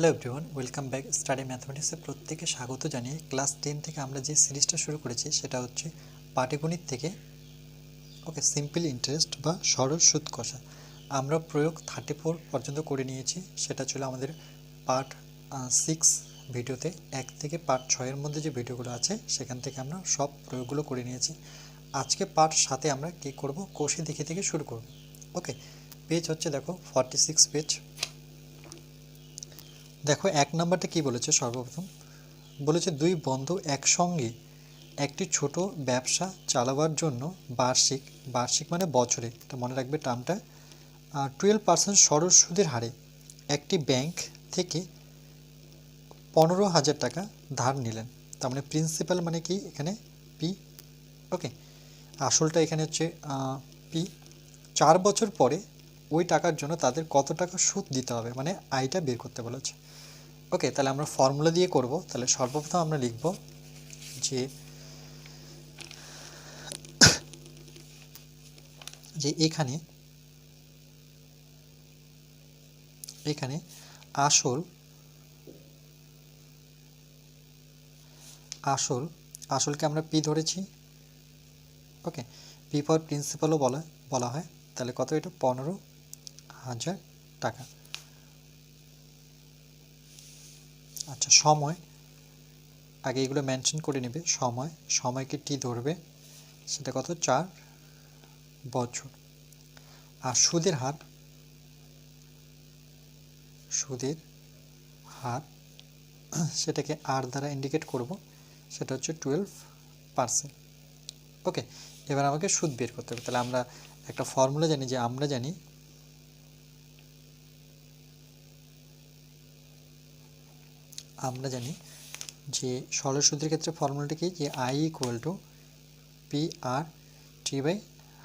Hello everyone welcome back study ম্যাথমেটিক্সে প্রত্যেকে স্বাগত জানিয়ে ক্লাস টেন থেকে আমরা যে সিরিজটা শুরু করেছি, সেটা হচ্ছে পাটিগণিত থেকে ওকে সিম্পল ইন্টারেস্ট বা সরল সুদ কষা। আমরা প্রয়োগ থার্টি ফোর পর্যন্ত করে নিয়েছি, সেটা ছিল আমাদের পার্ট সিক্স ভিডিওতে, এক থেকে পার্ট ছয়ের মধ্যে যে ভিডিওগুলো আছে, সেখান থেকে আমরা সব প্রয়োগগুলো করে নিয়েছি। আজকে পার্ট সাথে আমরা কী করব, কোষে দেখে থেকে শুরু করব ওকে পেজ হচ্ছে দেখো ফর্টি সিক্স পেজ দেখো, এক নাম্বারটা কি বলেছে সর্বপ্রথম? বলেছে দুই বন্ধু একসঙ্গে একটি ছোট ব্যবসা চালাবার জন্য বার্ষিক বার্ষিক মানে বছরে। এটা মনে রাখবে টার্মটা টুয়েলভ পার্সেন্ট সরল সুদের হারে একটি ব্যাংক থেকে পনেরো হাজার টাকা ধার নিলেন। তার মানে প্রিন্সিপাল মানে কি এখানে? পি ওকে আসলটা এখানে হচ্ছে পি চার বছর পরে ওই টাকার জন্য তাদের কত টাকা সুদ দিতে হবে? মানে আয়টা বের করতে বলেছে। ওকে, তাহলে আমরা ফর্মুলা দিয়ে করব। তাহলে সর্বপ্রথম আমরা লিখব যে যে এখানে এখানে আসল আসল, আসলকে আমরা পি ধরেছি। ওকে পি ফর প্রিন্সিপালও বলা বলা হয়। তাহলে কত এটা? পনেরো হাজার টাকা। আচ্ছা সময়। আগে এগুলো মেনশন করে নেবে। সময়, সময়কে টি ধরবে? সেটা কত? চার বছর। আর সুদের হার? সুদের হার, সেটাকে আর দ্বারা ইন্ডিকেট করব। সেটা হচ্ছে টুয়েলভ পার্সেন্ট ওকে এবার আমাকে সুদ বের করতে হবে। তাহলে আমরা একটা ফর্মুলা জানি যে আমরা জানি আমরা জানি যে সরল সুদের ক্ষেত্রে ফর্মুলাটা কি? যে I equal to P R T by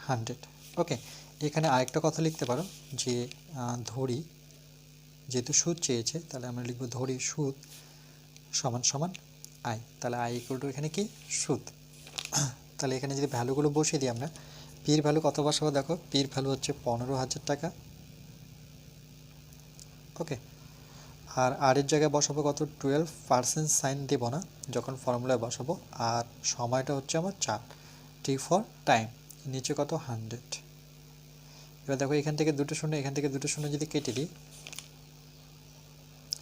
hundred okay এখানে আরেকটা কথা লিখতে পারো যে ধরি, যেহেতু সুদ চেয়েছে, তাহলে আমরা লিখব ধরি সুদ সমান সমান আই তাহলে আই ইকুয়াল টু এখানে কি? সুদ। তাহলে এখানে যদি ভ্যালুগুলো বসিয়ে দিই আমরা পির ভ্যালু কত বসাবো? দেখো পির ভ্যালু হচ্ছে পনেরো হাজার টাকা। ওকে আর আর এর জায়গায় বসাবো কত? টুয়েলভ পার্সেন্ট সাইন দেবো না, যখন ফর্মুলায় বসাবো। আর সময়টা হচ্ছে আমার চার। টি ফর টাইম নিচে কত? হান্ড্রেড এবার দেখো, এখান থেকে দুটো শূন্য, এখান থেকে দুটো শূন্য যদি কেটে দিই,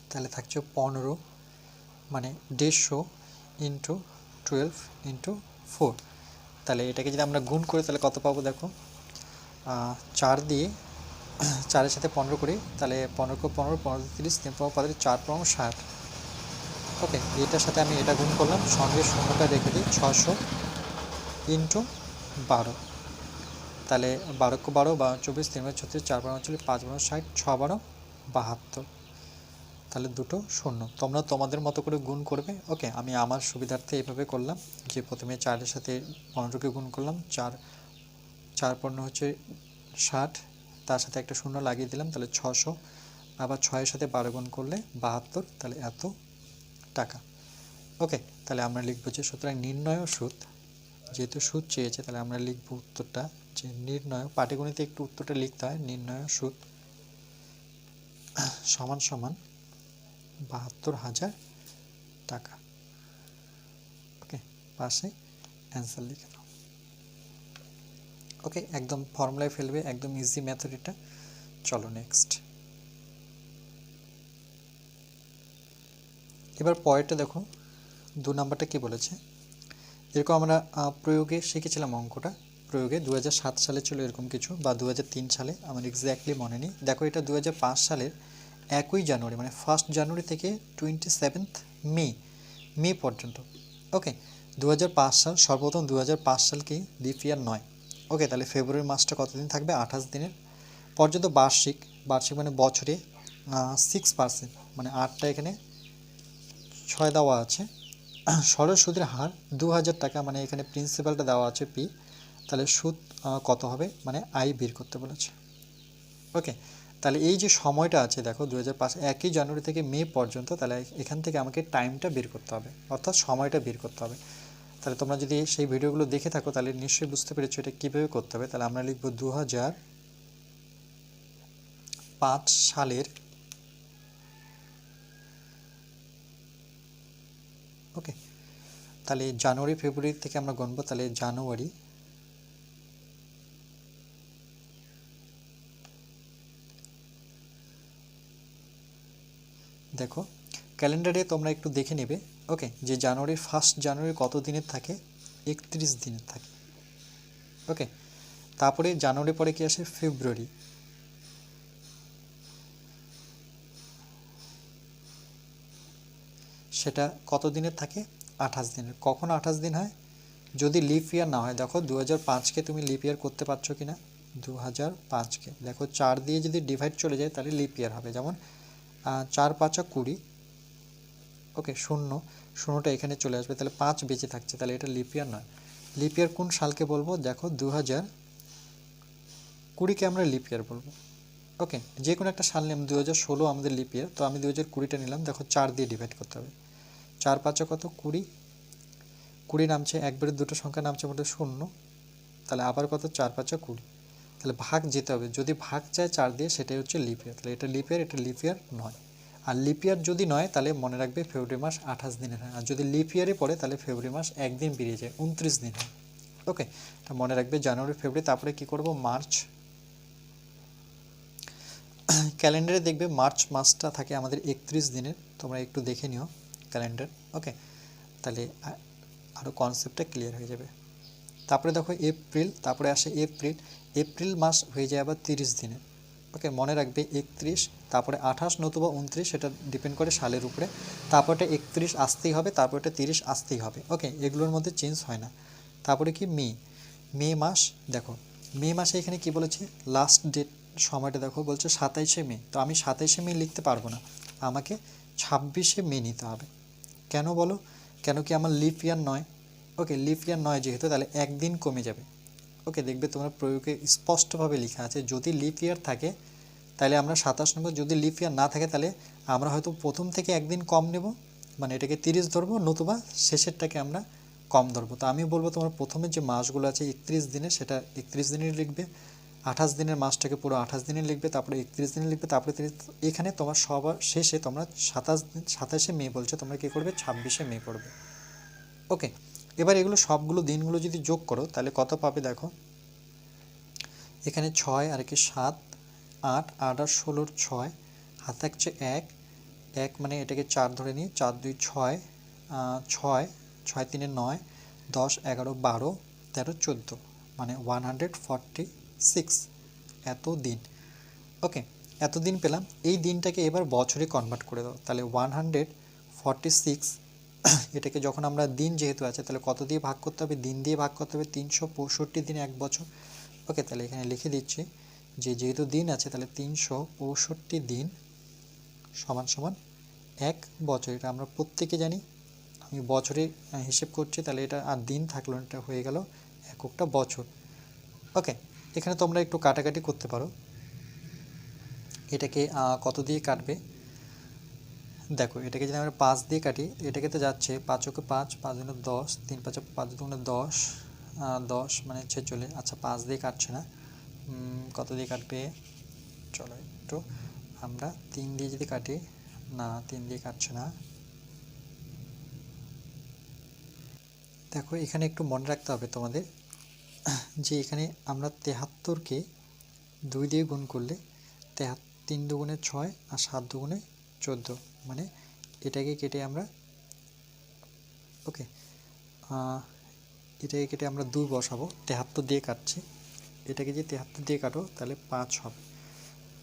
তাহলে থাকছে পনেরো মানে দেড়শো ইন্টু টুয়েলভ ইন্টু ফোর তাহলে এটাকে যদি আমরা গুণ করি, তাহলে কত পাবো দেখো? চার দিয়ে চারের সাথে পনেরো করি তাহলে পনেরো পনেরো পনেরো তিরিশ, তিন পনেরো পঁয়ত্রিশ চার পনেরো ষাট। ওকে, এটার সাথে আমি এটা গুণ করলাম, সঙ্গে শূন্যটা রেখে দিই ছশো ইন্টু বারো। তাহলে বারো বারো বা চব্বিশ, তিন বারো ছত্রিশ, চার বারো চল্লিশ পাঁচ বারো ষাট, ছ বারো বাহাত্তর। তাহলে দুটো শূন্য। তোমরা তোমাদের মতো করে গুণ করবে। ওকে, আমি আমার সুবিধার্থে এইভাবে করলাম, যে প্রথমে চারের সাথে পনেরোকে গুণ করলাম, চার চার পনেরো হচ্ছে ষাট তার সাথে একটা শূন্য লাগিয়ে দিলাম, তাহলে ছশো আবার ছয়ের সাথে বারো গুণ করলে বাহাত্তর, তাহলে এত টাকা। ওকে, তাহলে আমরা লিখব যে সুতরাং নির্ণয় সুদ, যেহেতু সুদ চেয়েছে, তাহলে আমরা লিখব উত্তরটা যে নির্ণয়, পাটিগণিতে একটু উত্তরটা লিখতে হয়, নির্ণয় সুদ সমান সমান বাহাত্তর হাজার টাকা। ওকে, পাশে অ্যান্সার লিখে ওকে একদম ফর্মুলায় ফেলবে, একদম ইজি মেথড এটা। চলো নেক্সট এবার পরেরটা দেখো, দু নাম্বারটা কি বলেছে? এরকম আমরা প্রয়োগে শিখেছিলাম অঙ্কটা। প্রয়োগে দু হাজার সাত সালে ছিল এরকম কিছু, বা দু হাজার তিন সালে, আমার এক্স্যাক্টলি মনে নেই। দেখো এটা দু হাজার পাঁচ সালের একই জানুয়ারি মানে ফার্স্ট জানুয়ারি থেকে টোয়েন্টি সেভেন্থ মে মে পর্যন্ত। ওকে দু হাজার পাঁচ সাল, সর্বপ্রথম দু সাল কি লিপ ইয়ার নয়। ওকে তাহলে ফেব্রুয়ারি মাসটা কতদিন থাকবে? আঠাশ দিনের। পর্যন্ত বার্ষিক বার্ষিক মানে বছরে সিক্স পার্সেন্ট মানে আটটা এখানে ছয় দেওয়া আছে। সরল সুদের হার দু হাজার টাকা মানে এখানে প্রিন্সিপালটা দেওয়া আছে পি তাহলে সুদ কত হবে? মানে আই বের করতে বলেছে। ওকে তাহলে এই যে সময়টা আছে, দেখো দু হাজার পাঁচ, একই জানুয়ারি থেকে মে পর্যন্ত তাহলে এখান থেকে আমাকে টাইমটা বের করতে হবে, অর্থাৎ সময়টা বের করতে হবে। তাহলে তোমরা যদি সেই ভিডিওগুলো দেখে থাকো, তাহলে নিশ্চয়ই বুঝতে পেরেছ এটা কীভাবে করতে হবে। তাহলে আমরা লিখব দু হাজার পাঁচ সালের ওকে, তাহলে জানুয়ারি, ফেব্রুয়ারি থেকে আমরা গণব, তাহলে জানুয়ারি দেখো ক্যালেন্ডারে তোমরা একটু দেখে নেবে। ওকে, যে জানুয়ারির ফার্স্ট জানুয়ারি কত দিনের থাকে? একত্রিশ দিনের থাকে। ওকে, তারপরে জানুয়ারি পরে কি আসে? ফেব্রুয়ারি। সেটা কত দিনের থাকে? আঠাশ দিনের। কখন আঠাশ দিন হয়? যদি লিপ ইয়ার না হয়, দেখো দু হাজার পাঁচকে তুমি লিপ ইয়ার করতে পারছ কি না দু হাজার পাঁচকে। দেখো চার দিয়ে যদি ডিভাইড চলে যায়, তাহলে লিপ ইয়ার হবে। যেমন চার, পাঁচা কুড়ি। ওকে শূন্য। শূন্যটা এখানে চলে আসবে। তাহলে পাঁচ বেঁচে থাকছে। তাহলে এটা লিপ ইয়ার নয়। লিপ ইয়ার কোন সালকে বলব? দেখো দু হাজার কুড়িকে আমরা লিপ ইয়ার বলব। ওকে যে কোনো একটা সাল নিলাম। দু হাজার ষোলো আমাদের লিপ ইয়ার তো আমি দু হাজার কুড়িটা নিলাম। দেখো, চার দিয়ে ডিভাইড করতে হবে। চার পাঁচে কত? কুড়ি। কুড়ি নামছে একবারে দুটো সংখ্যা নামছে মোটে শূন্য। তাহলে আবার কত? চার পাঁচে কুড়ি। তাহলে ভাগ যেতে হবে। যদি ভাগ চায় চার দিয়ে, সেটাই হচ্ছে লিপ ইয়ার তাহলে এটা লিপ ইয়ার এটা লিপ ইয়ার নয়। আর লিপ ইয়ার যদি নয়, তাহলে মনে রাখবে ফেব্রুয়ারি মাস আঠাশ দিনের হয়। আর যদি লিপ ইয়ারে পড়ে, তাহলে ফেব্রুয়ারি মাস একদিন বেরিয়ে যায়, উনত্রিশ দিন হয়। ওকে তা মনে রাখবে জানুয়ারি ফেব্রুয়ারি তারপরে কি করব? মার্চ ক্যালেন্ডারে দেখবে মার্চ মাসটা থাকে আমাদের একত্রিশ দিনের। তোমরা একটু দেখে নিও ক্যালেন্ডার ওকে তাহলে আরও কনসেপ্টটা ক্লিয়ার হয়ে যাবে। তারপরে দেখো এপ্রিল তারপরে আসে এপ্রিল এপ্রিল মাস হয়ে যায় আবার তিরিশ দিনের। ওকে মনে রাখবে একত্রিশ, তারপরে আঠাশ, নতুবা উনত্রিশ, সেটা ডিপেন্ড করে সালের উপরে। তারপরটা একত্রিশ আসতেই হবে, তারপরটা তিরিশ আসতেই হবে। ওকে এগুলোর মধ্যে চেঞ্জ হয় না। তারপরে কি? মে। মে মাস, দেখো, মে মাসে এখানে কি বলেছে? লাস্ট ডেট সময়টা দেখো, বলছে সাতাইশে মে। তো আমি সাতাইশে মে লিখতে পারব না। আমাকে ছাব্বিশে মে নিতে হবে। কেন বলো? কেন কি আমার লিপ ইয়ার নয়? ওকে লিপ ইয়ার নয় যেহেতু, তাহলে একদিন কমে যাবে। ওকে দেখবে তোমরা প্রয়োগে স্পষ্টভাবে লেখা আছে, যদি লিপ ইয়ার থাকে, তাহলে আমরা সাতাশ নম্বর, যদি লিপ ইয়ার না থাকে, তাহলে আমরা হয়তো প্রথম থেকে একদিন কম নেব মানে এটাকে তিরিশ ধরবো, নতুবা শেষেরটাকে আমরা কম ধরবো। তো আমি বলব তোমার প্রথমে যে মাসগুলো আছে একত্রিশ দিনে, সেটা একত্রিশ দিনের লিখবে, আঠাশ দিনের মাসটাকে পুরো আঠাশ দিনে লিখবে, তারপরে একত্রিশ দিনে লিখবে, তারপরে এখানে তোমার সবার শেষে তোমরা সাতাশ সাতাশে মে বলছো, তোমরা কী করবে? ছাব্বিশে মে করবে ওকে এবার এগুলো সবগুলো দিনগুলো যদি যোগ করো, তাহলে কত পাবে দেখো? এখানে ছয় আর কি সাত, আট আট আর ষোলোর ছয়, হাতে থাকছে এক এক মানে এটাকে চার ধরে নিই চার, দুই, ছয় ছয় ছয়, তিনে নয়, দশ, এগারো, বারো, তেরো, চোদ্দ মানে ওয়ান হান্ড্রেড ফর্টি সিক্স। এত দিন। ওকে, এত দিন পেলাম। এই দিনটাকে এবার বছরে কনভার্ট করে দাও। তাহলে ওয়ান হান্ড্রেড ফর্টি সিক্স এটাকে যখন আমরা দিন যেহেতু আছে, তাহলে কত দিয়ে ভাগ করতে হবে? দিন দিয়ে ভাগ করতে হবে তিনশো পঁয়ষট্টি দিন এক বছর। ওকে, তাহলে এখানে লিখে দিচ্ছি যে যেহেতু দিন আছে, তাহলে তিনশো পঁয়ষট্টি দিন সমান সমান এক বছর। এটা আমরা প্রত্যেকে জানি। আমি বছরে হিসেব করছি, তাহলে এটা আর দিন থাকল এটা হয়ে গেল এককটা বছর। ওকে, এখানে তোমরা একটু কাটাকাটি করতে পারো। এটাকে কত দিয়ে কাটবে? দেখো, এটাকে যদি আমরা পাঁচ দিয়ে কাটি, এটাকে তো যাচ্ছে পাঁচকে পাঁচ পাঁচ দুগুণে দশ, তিন পাঁচ পাঁচ দুগুণে দশ দশ মানে ছেচল্লিশ। আচ্ছা পাঁচ দিয়ে কাটছে না। কত দিয়ে কাটবে? চলো একটু আমরা তিন দিয়ে যদি কাটি, না, তিন দিয়ে কাটছে না। দেখো, এখানে একটু মনে রাখতে হবে তোমাদের যে এখানে আমরা তেহাত্তরকে দুই দিয়ে গুণ করলে তেহাত তিন দুগুণে ছয় আর সাত দুগুণে চোদ্দ। মানে এটাকে কেটে আমরা ওকে এটাকে কেটে আমরা দুই বসাবো, তেহাত্তর দিয়ে কাটছি। এটাকে যদি তেহাত্তর দিয়ে কাটো, তাহলে পাঁচ হবে।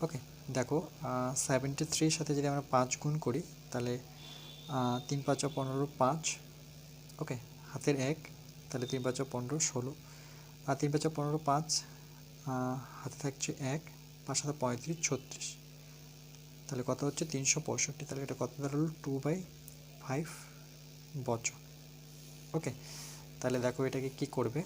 ওকে দেখো সেভেন্টি থ্রির সাথে যদি আমরা পাঁচ গুণ করি, তাহলে তিন পাঁচ পনেরো পাঁচ। ওকে হাতের এক, তাহলে তিন পাঁচ পনেরো ষোলো। আর তিন পাঁচ পনেরো পাঁচ হাতে থাকছে এক, পাঁচ সাথে পঁয়ত্রিশ, ছত্রিশ। তাহলে কত হচ্ছে? তিনশো পঁয়ষট্টি। তাহলে এটা কত দাঁড়াল? টু বাই ফাইভ বছর ওকে, তাহলে দেখো এটাকে কি করবে?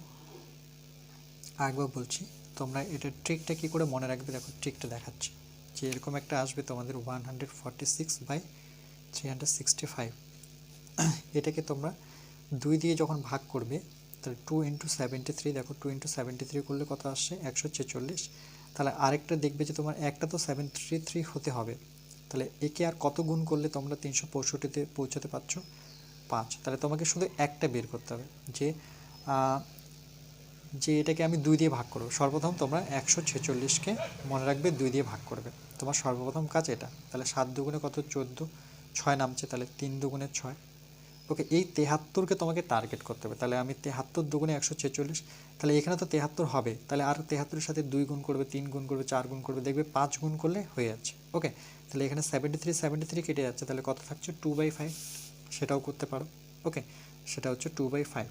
আরেকবার বলছি, তোমরা এটার ট্রিকটা কী করে মনে রাখবে? দেখো ট্রিকটা দেখাচ্ছি। যে এরকম একটা আসবে তোমাদের one hundred forty six by three hundred sixty five এটাকে তোমরা দুই দিয়ে যখন ভাগ করবে, তাহলে টু ইন্টু সেভেন্টি থ্রি দেখো টু ইন্টু সেভেন্টি থ্রি করলে কত আসছে? একশো ছেচল্লিশ। তাহলে আরেকটা দেখবে যে তোমার একটা তো সেভেন থ্রি থ্রি হতে হবে। তাহলে একে আর কত গুণ করলে তোমরা তিনশো পঁয়ষট্টিতে পৌঁছাতে পারছ? পাঁচ। তাহলে তোমাকে শুধু একটা বের করতে হবে যে যে এটাকে আমি দুই দিয়ে ভাগ করব। সর্বপ্রথম তোমরা একশো ছেচল্লিশকে মনে রাখবে দুই দিয়ে ভাগ করবে। তোমার সর্বপ্রথম কাজ এটা। তাহলে সাত দুগুণে কত? চোদ্দ। ছয় নামছে, তাহলে তিন দুগুণে ছয়। ওকে, এই তেহাত্তরকে তোমাকে টার্গেট করতে হবে। তাহলে আমি তেহাত্তর দুগুণে একশো ছেচল্লিশ, তাহলে এখানে তো তেহাত্তর হবে। তাহলে আর তেহাত্তরের সাথে দুই গুণ করবে, তিন গুণ করবে, চার গুণ করবে, দেখবে পাঁচ গুণ করলে হয়ে যাচ্ছে। ওকে তাহলে এখানে সেভেন্টি থ্রি সেভেন্টি থ্রি কেটে যাচ্ছে। তাহলে কত থাকছে? টু বাই ফাইভ সেটাও করতে পারো। ওকে সেটা হচ্ছে টু বাই ফাইভ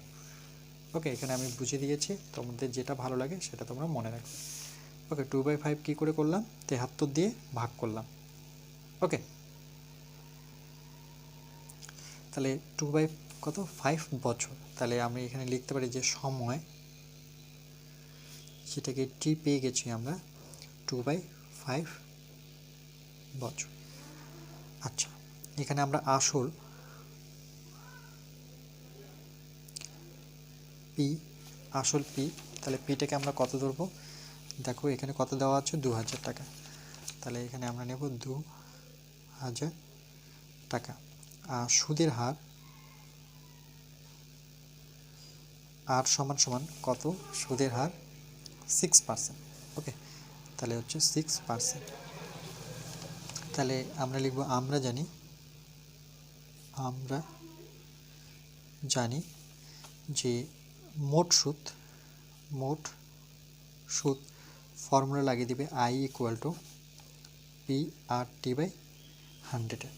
ওকে এখানে আমি বুঝিয়ে দিয়েছি। তোমাদের যেটা ভালো লাগে সেটা তোমরা মনে রাখবে। ওকে টু বাই ফাইভ কী করে করলাম? তেহাত্তর দিয়ে ভাগ করলাম। ওকে তাহলে টু বাই কত? ফাইভ বছর। তাহলে আমি এখানে লিখতে পারি যে সময়, সেটাকে টি পেয়ে গেছি আমরা। টু বাই ফাইভ বছর আচ্ছা এখানে আমরা আসল পি আসল পি তাহলে পিটাকে আমরা কত ধরবো? দেখো, এখানে কত দেওয়া আছে? দু হাজার টাকা। তাহলে এখানে আমরা নেব দু হাজার টাকা। আর সুদের হার আর সমান সমান কত? সুদের হার সিক্স পার্সেন্ট ওকে তাহলে হচ্ছে সিক্স পার্সেন্ট তাহলে আমরা লিখব আমরা জানি। আমরা জানি যে মোট সুদ মোট সুদ ফর্মুলা লাগিয়ে দিবে I equal to P R T by হান্ড্রেডে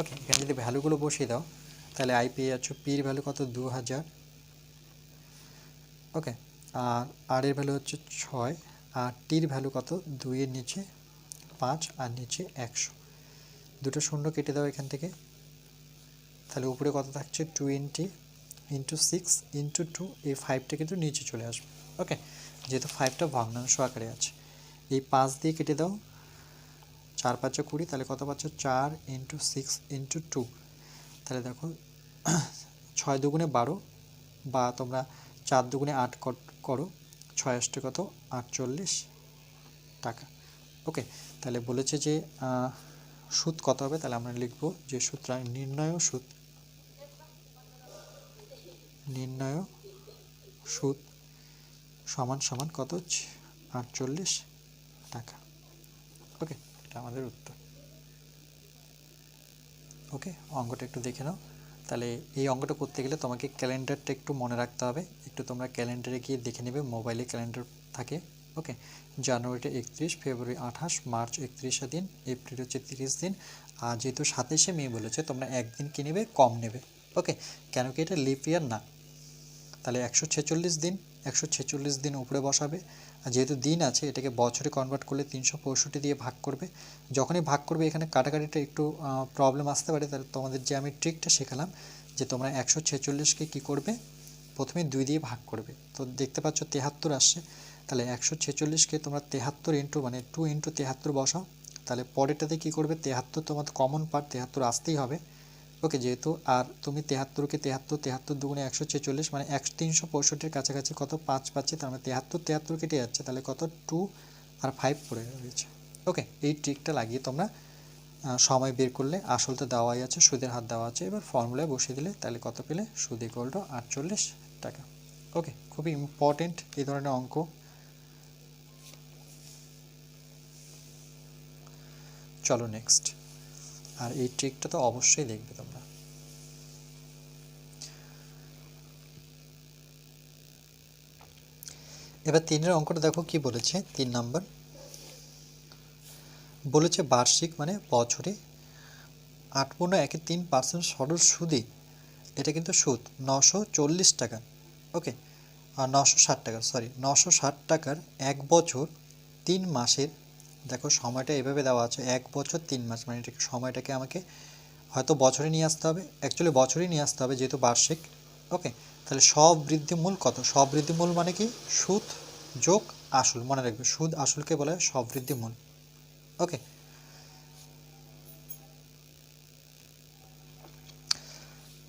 ওকে এখানে যদি ভ্যালুগুলো বসিয়ে দাও, তাহলে আই পেয়ে যাচ্ছ পির ভ্যালু কত? দু হাজার ওকে আর আর এর ভ্যালু হচ্ছে ছয়, আর টির ভ্যালু কত? দুইয়ের নিচে পাঁচ আর নিচে একশো। দুটো শূন্য কেটে দাও এখান থেকে। তাহলে উপরে কত থাকছে? Twenty into six into two, এই ফাইভটা কিন্তু নিচে চলে আসবে। ওকে, যেহেতু ফাইভটা ভগ্নাংশ আকারে আছে। এই পাঁচ দিয়ে কেটে দাও। চার পাঁচে কুড়ি, তাহলে কত পাচ্ছ? চার ইন্টু সিক্স ইন্টু টু। তাহলে দেখো, ছয় দুগুণে বারো বা তোমরা চার দুগুণে আট কর- ছয় আষ্টে কত? আটচল্লিশ টাকা। ওকে তাহলে বলেছে যে সুদ কত হবে? তাহলে আমরা লিখব যে সুতরাং নির্ণয় সুদ নির্ণয় সুদ সমান সমান কত? ছ- আটচল্লিশ টাকা। ওকে এটা আমাদের উত্তর। ওকে অঙ্কটা একটু দেখে নাও। তাহলে এই অঙ্কটা করতে গেলে তোমাকে ক্যালেন্ডারটা একটু মনে রাখতে হবে। একটু তোমরা ক্যালেন্ডারে গিয়ে দেখে নেবে, মোবাইলে ক্যালেন্ডার থাকে। ওকে জানুয়ারিটা একত্রিশ, ফেব্রুয়ারি আঠাশ, মার্চ একত্রিশে দিন, এপ্রিল হচ্ছে তিরিশ দিন। আর যেহেতু সাতাশে মে বলেছে, তোমরা একদিন কি নেবে? কম নেবে। ওকে কেন কি এটা লিপ না? তাহলে একশো ছেচল্লিশ দিন, একশো ছেচল্লিশ দিন উপরে বসাবে। আর যেহেতু দিন আছে, এটাকে বছরে কনভার্ট করলে তিনশো পঁয়ষট্টি দিয়ে ভাগ করবে। যখনই ভাগ করবে, এখানে কাটাকাটিটা একটু প্রবলেম আসতে পারে। তাহলে তোমাদের যে আমি ট্রিকটা শেখালাম, যে তোমরা একশো ছেচল্লিশকে কী করবে? প্রথমে দুই দিয়ে ভাগ করবে। তো দেখতে পাচ্ছ তেহাত্তর আসছে। তাহলে একশো ছেচল্লিশকে তোমরা তেহাত্তর ইন্টু মানে টু ইন্টু তেহাত্তর বসাও। তাহলে পরেরটাতে কী করবে? তেহাত্তর তোমার কমন পার্ট তেহাত্তর আসতেই হবে। ওকে যেহেতু আর তুমি তেহাত্তরকে তেহাত্তর তেহাত্তর দুগুণে একশো ছেচল্লিশ মানে এক তিনশো পঁয়ষট্টির কাছাকাছি কত? পাঁচ পাচ্ছে, তার মানে তেহাত্তর তেহাত্তর কেটে যাচ্ছে। তাহলে কত? টু আর ফাইভ পড়ে রয়েছে। ওকে এই ট্রিকটা লাগিয়ে তোমরা সময় বের করলে আসল তো দেওয়াই আছে, সুদের হাত দেওয়া আছে। এবার ফর্মুলায় বসিয়ে দিলে তাহলে কত পেলে? সুদ টু আটচল্লিশ টাকা। ওকে খুবই ইম্পর্টেন্ট এই ধরনের অঙ্ক। চলো নেক্সট আর এই ট্রিকটা তো অবশ্যই দেখবে তোমরা। এবার তিনের অঙ্কটা দেখো কি বলেছে, তিন নাম্বার। বলেছে বার্ষিক মানে বছরে আট পূর্ণ একে তিন পার্সেন্ট সরল সুদে, এটা কিন্তু সুদ, নশো চল্লিশ টাকা। ওকে, আর নশো ষাট টাকা সরি নশো ষাট টাকার এক বছর তিন মাসের দেখো, সময়টা এভাবে দেওয়া আছে, এক বছর তিন মাস মানে এটাকে সময়টাকে আমাকে হয়তো বছরে নিয়ে আসতে হবে অ্যাকচুয়ালি বছরেই নিয়ে আসতে হবে যেহেতু বার্ষিক ওকে তাহলে সব বৃদ্ধিমূল কত? সব বৃদ্ধিমূল মানে কি? সুদ, যোগ, আসল, মনে রাখবে, সুদ, আসলকে বলা সব বৃদ্ধিমূল ওকে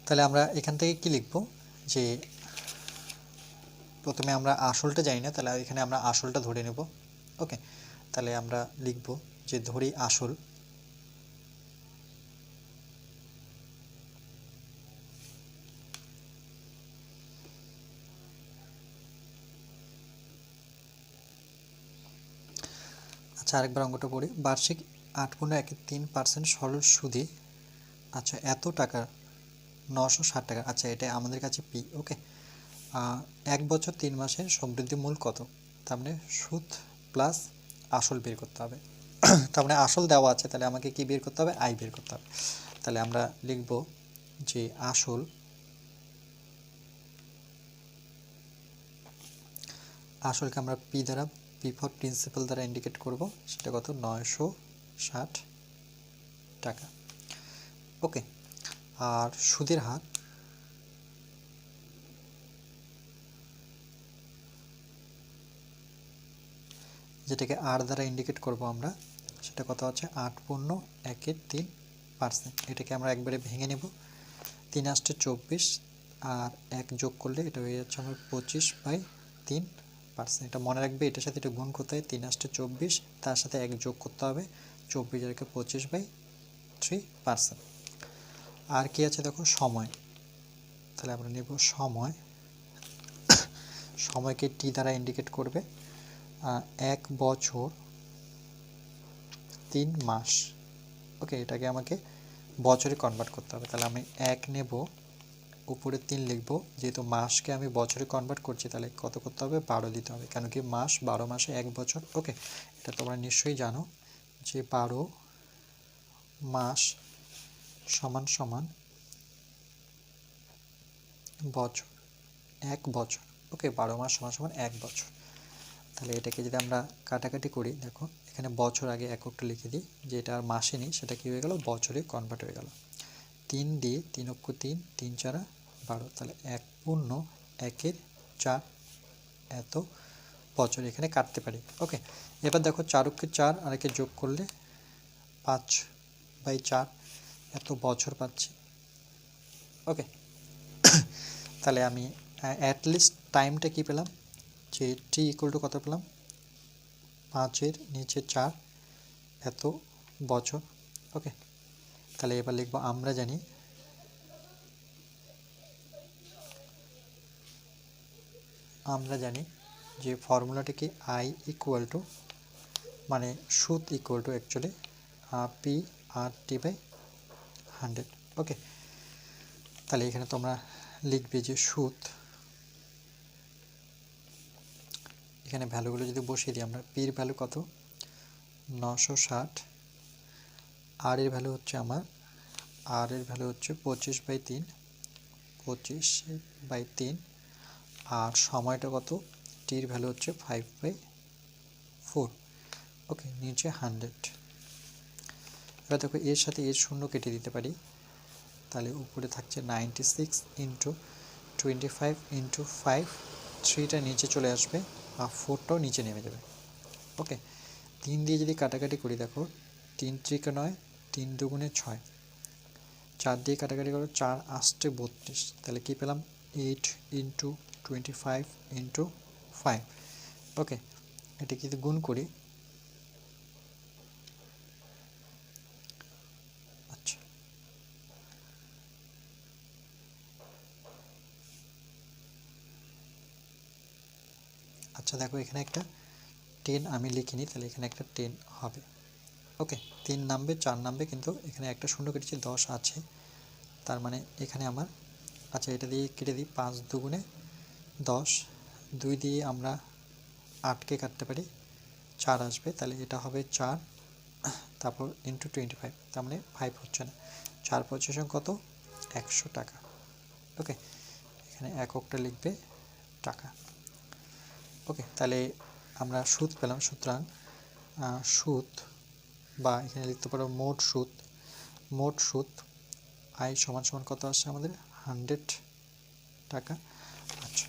তাহলে আমরা এখান থেকে কি লিখব? যে প্রথমে আমরা আসলটা জানি না, তাহলে এখানে আমরা আসলটা ধরে নেব ওকে তাহলে আমরা লিখব যে ধরি আসল। আচ্ছা আরেকবার অঙ্কটা করি বার্ষিক আট পনেরো একে তিন পার্সেন্ট সরল সুদে আচ্ছা এত টাকা? নশো ষাট টাকা। আচ্ছা এটা আমাদের কাছে পি, ওকে? এক বছর তিন মাসের সমৃদ্ধি মূল কত? তার মানে সুদ প্লাস আসল বের করতে হবে। তার মানে আসল দেওয়া আছে, তাহলে আমাকে কি বের করতে হবে? আয় বের করতে হবে। তাহলে আমরা লিখব যে আসল আসলকে আমরা পি দ্বারা পি ফর প্রিন্সিপাল দ্বারা ইন্ডিকেট করব। সেটা কত? নয়শো ষাট টাকা। ওকে আর সুদের হার যেটাকে আর দ্বারা ইন্ডিকেট করব আমরা, সেটা কত হচ্ছে আট পূর্ণ একের তিন পার্সেন্ট এটাকে আমরা একবারে ভেঙে নেব। তিন আসতে চব্বিশ, আর এক যোগ করলে এটা হয়ে যাচ্ছে আমার পঁচিশ বাই তিন পার্সেন্ট এটা মনে রাখবে, এটার সাথে এটা গুণ করতে হয়। তিন আসতে চব্বিশ, তার সাথে এক যোগ করতে হবে। চব্বিশ হাজারকে পঁচিশ বাই থ্রি পার্সেন্ট আর কি আছে দেখো? সময়। তাহলে আমরা নেব সময়। সময়কে টি দ্বারা ইন্ডিকেট করবে। এক বছর, তিন মাস। ওকে এটাকে আমাকে বছরে কনভার্ট করতে হবে। তাহলে আমি এক নেব, উপরে তিন লিখব। যেহেতু মাসকে আমি বছরে কনভার্ট করছি, তাহলে কত করতে হবে? বারো দিতে হবে। কেন কি মাস, বারো মাসে এক বছর? ওকে এটা তোমরা নিশ্চয়ই জানো যে বারো মাস সমান সমান বছর, এক বছর। ওকে বারো মাস সমান সমান এক বছর। তাহলে এটাকে যদি আমরা কাটাকাটি করি, দেখো, এখানে বছর আগে এককটা লিখে দিই, যে এটা আর মাসে নেই, সেটা কী হয়ে গেল? বছরে কনভার্ট হয়ে গেল। তিন দিয়ে তিন অক্ষ তিন তিন চারা বারো, তাহলে এক পূর্ণ একের চার। এত বছর এখানে কাটতে পারি। ওকে, এবার দেখো চার অক্ষের চার আর একে যোগ করলে পাঁচ বাই চার, এত বছর পাচ্ছি। ওকে, তাহলে আমি অ্যাটলিস্ট টাইমটা কি পেলাম? যে টি ইকুয়াল টু কত পেলাম? পাঁচের নিচে চার। এত বছর। ওকে। তাহলে এবার লিখব, আমরা জানি আমরা জানি যে ফর্মুলাটি কি আই ইকুয়াল টু মানে সুদ equal to actually P R T by hundred okay. তাহলে এখানে তোমরা লিখবে যে সুদ এখানে ভ্যালুগুলো যদি বসিয়ে দিই, আমরা পির ভ্যালু কত? নশো ষাট। আর এর ভ্যালু হচ্ছে আমার আর এর ভ্যালু হচ্ছে পঁচিশ বাই তিন। পঁচিশ বাই তিন। আর সময়টা কত? টির ভ্যালু হচ্ছে ফাইভ বাই ফোর ওকে নিচে হান্ড্রেড এবার দেখো, এর সাথে এর শূন্য কেটে দিতে পারি। তাহলে উপরে থাকছে ninety six into twenty five into five থ্রিটা নিচে চলে আসবে। ফোরটাও নিচে নেমে যাবে। ওকে তিন দিয়ে যদি কাটাকাটি করি, দেখো, তিন ত্রিকে নয়, তিন দুগুণে ছয়। চার দিয়ে কাটাকাটি করো, চার আষ্টে বত্রিশ। তাহলে কী পেলাম? Eight into twenty five into five okay এটা কিন্তু গুণ করি আচ্ছা আচ্ছা দেখো এখানে একটা টেন আমি লিখিনি তাহলে এখানে একটা টেন হবে। ওকে তিন নামবে, চার নামবে কিন্তু এখানে একটা শূন্য কেটেছি, দশ আছে। তার মানে এখানে আমার আচ্ছা এটা দিয়ে কেটে দিই, পাঁচ দুগুণে দশ। দুই দিয়ে আমরা আটকে কাটতে পারি, চার আসবে, তাহলে এটা হবে চার, তারপর ইন্টু টোয়েন্টি ফাইভ তার মানে ফাইভ হচ্ছে না। চার পঁচিশ কত? একশো টাকা। ওকে এখানে এককটা লিখবে টাকা। ওকে তাহলে আমরা সুদ পেলাম, সুতরাং সুদ, বা এখানে লিখতে পারো মোট সুদ। মোট সুদ আয় সমান সমান কত আসছে আমাদের? হান্ড্রেড টাকা। আচ্ছা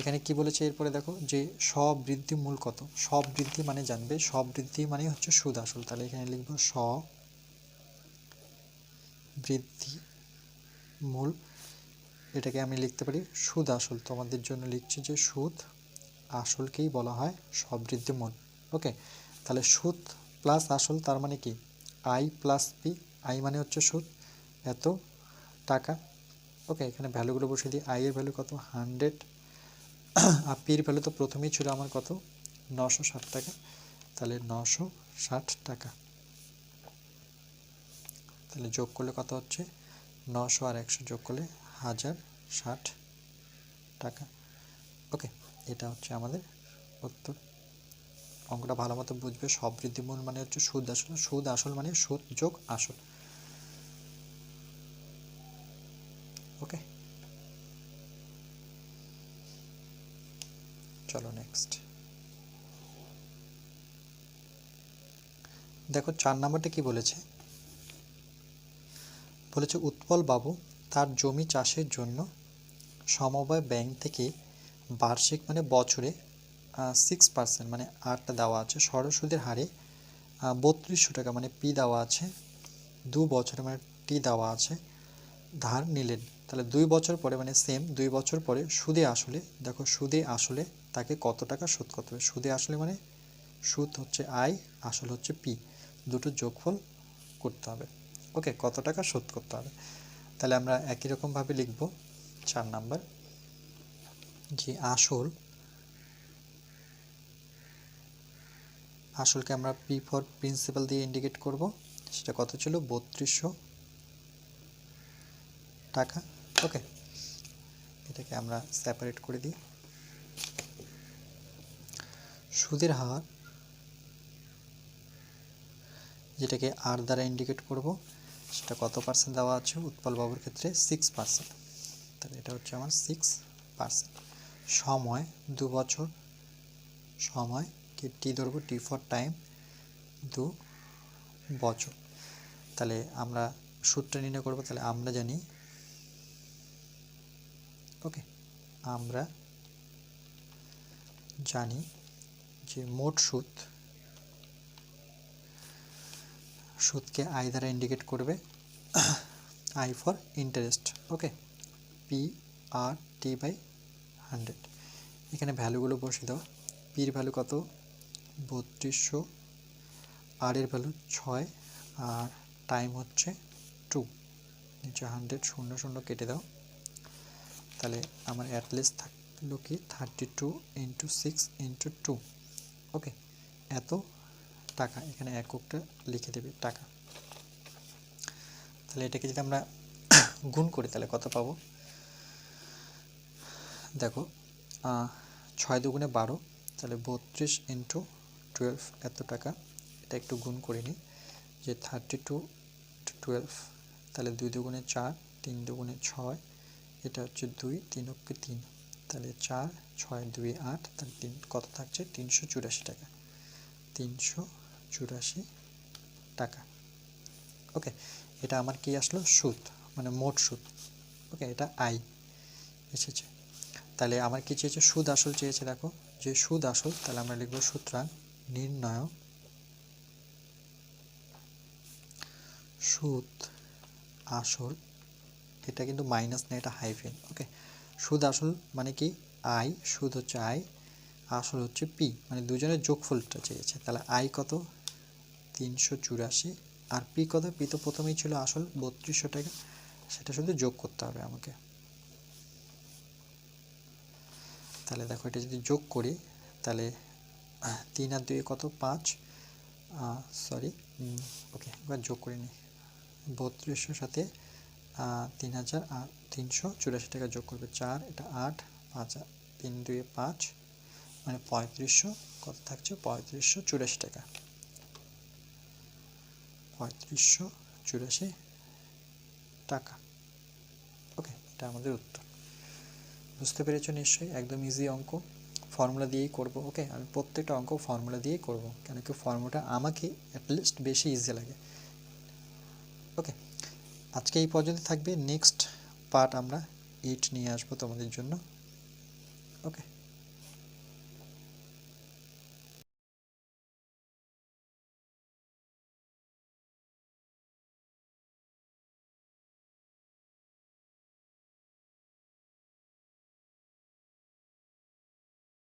এখানে কি বলেছে এরপরে দেখো যে সব বৃদ্ধি মূল কত? সব বৃদ্ধি মানে জানবে সব বৃদ্ধি মানে হচ্ছে সুদ আসল। তাহলে এখানে লিখব স বৃদ্ধি মূল। এটাকে আমি লিখতে পারি সুদ আসল। তোমাদের জন্য লিখছি যে সুদ আসলকেই বলা হয় সবৃদ্ধি মূল ওকে তাহলে সুদ প্লাস আসল তার মানে কি? আই প্লাস পি আই মানে হচ্ছে সুদ এত টাকা। ওকে এখানে ভ্যালুগুলো বসিয়ে দিই। আই এর ভ্যালু কত? হান্ড্রেড আর পির ভ্যালু তো প্রথমেই ছিল আমার কত? নশো ষাট টাকা। তাহলে নশো ষাট টাকা। তাহলে যোগ করলে কত হচ্ছে? নশো আর একশো যোগ করলে হাজার ষাট টাকা। ওকে এটা হচ্ছে আমাদের উত্তর। অঙ্কটা ভালো মতো বুঝবে। সব বৃদ্ধিমূল মানে হচ্ছে সুদ আসল। সুদ আসল মানে সুদ যোগ আসল। ওকে? চলো নেক্সট দেখো চার নাম্বারটা কি বলেছে? বলেছে, উৎপল বাবু, তার জমি চাষের জন্য সমবায় ব্যাংক থেকে বার্ষিক মানে বছরে সিক্স পার্সেন্ট মানে আটটা দেওয়া আছে। সরস্বতীর হারে বত্রিশশো টাকা মানে পি দেওয়া আছে। দু বছরে মানে টি দেওয়া আছে। ধার নিলেন। তাহলে দুই বছর পরে মানে সেম দুই বছর পরে সুদে আসলে, দেখো সুদে আসলে তাকে কত টাকা শোধ করতে হবে? সুদে আসলে মানে সুদ হচ্ছে আই আসল হচ্ছে পি। দুটো যোগফল করতে হবে। ওকে কত টাকা শোধ করতে হবে? তাহলে আমরা একই রকমভাবে লিখব। চার নাম্বার। যে আসল, আসলকে আমরা পি ফর প্রিন্সিপাল দিয়ে ইন্ডিকেট করব। সেটা কত ছিল? বত্রিশশো টাকা। ওকে এটাকে আমরা সেপারেট করে দিই। সুদের হার, যেটাকে আর দ্বারা ইন্ডিকেট করব, সেটা কত পার্সেন্ট দেওয়া আছে? উৎপল বাবুর ক্ষেত্রে সিক্স পার্সেন্ট তাহলে এটা হচ্ছে আমার সিক্স পার্সেন্ট সময়, দু বছর সময়, কি টি ধরবো, টি ফর টাইম, দু বছর। তাহলে আমরা সুদটা নির্ণয় করব, তাহলে আমরা জানি, ওকে, আমরা জানি যে মোট সুদ সুদকে আই দ্বারা ইন্ডিকেট করবে I for interest okay P R T by hundred. এখানে ভ্যালুগুলো বসে দাও। পির ভ্যালু কত? বত্রিশশো। আর ভ্যালু ছয়। আর টাইম হচ্ছে টু নিচে হান্ড্রেড শূন্য শূন্য কেটে দাও। তাহলে আমার অ্যাটলিস্ট থাকল কি? Thirty two into six into two okay এত টাকা। এখানে এককটা লিখে দেবে টাকা। তাহলে এটাকে যদি আমরা গুণ করি, তাহলে কত পাবো? দেখো ছয় দুগুণে বারো, তাহলে বত্রিশ ইন্টু টুয়েলভ এত টাকা। এটা একটু গুণ করে নিই, যে থার্টি টু টুয়েলভ তাহলে দুই দুগুণে চার, তিন দুগুণে ছয়, এটা হচ্ছে দুই তিন অক্ষে তিন। তাহলে চার, ছয় দুই আট, তাহলে তিন, কত থাকছে? তিনশো চুরাশি টাকা। তিনশো চুরাশি টাকা। ওকে, এটা আমার কি আসলো? সুদ মানে মোট সুদ। ওকে, এটা আই এসেছে। তাহলে আমার কি চেয়েছে? সুদ আসল চেয়েছে, দেখো। যে সুদ আসল, তাহলে আমরা লিখব সুতরাং নির্ণয়। সুদ আসল, এটা কিন্তু মাইনাস না, এটা হাইফেন ওকে সুদ আসল মানে কি? আই সুদ হচ্ছে আই আসল হচ্ছে পি মানে দুজনের যোগফলটা চেয়েছে। তাহলে আই কত? তিনশো চুরাশি। আর পি কত? পি তো প্রথমেই ছিল আসল, বত্রিশশো টাকা। সেটা শুধু যোগ করতে হবে আমাকে। তাহলে দেখো এটা যদি যোগ করি, তাহলে তিন আর দুই কত? পাঁচ। সরি ওকে এবার যোগ করে নিই। বত্রিশশোর সাথে তিন হাজার তিনশো চুরাশি টাকা যোগ করবে চার, এটা আট, পাঁচ তিন দুই পাঁচ মানে পঁয়ত্রিশশো, কত থাকছে? পঁয়ত্রিশশো চুরাশি টাকা। পঁয়ত্রিশশো চুরাশি টাকা। ওকে এটা আমাদের উত্তর। বুঝতে পেরেছ নিশ্চয়ই? একদম ইজি অঙ্ক। ফর্মুলা দিয়েই করব ওকে আমি প্রত্যেকটা অঙ্ক ফর্মুলা দিয়েই করব, কেন কি ফর্মুলাটা আমাকে অ্যাটলিস্ট বেশি ইজি লাগে। ওকে আজকে এই পর্যন্ত থাকবে। নেক্সট পার্ট আমরা ইট নিয়ে আসব তোমাদের জন্য। ওকে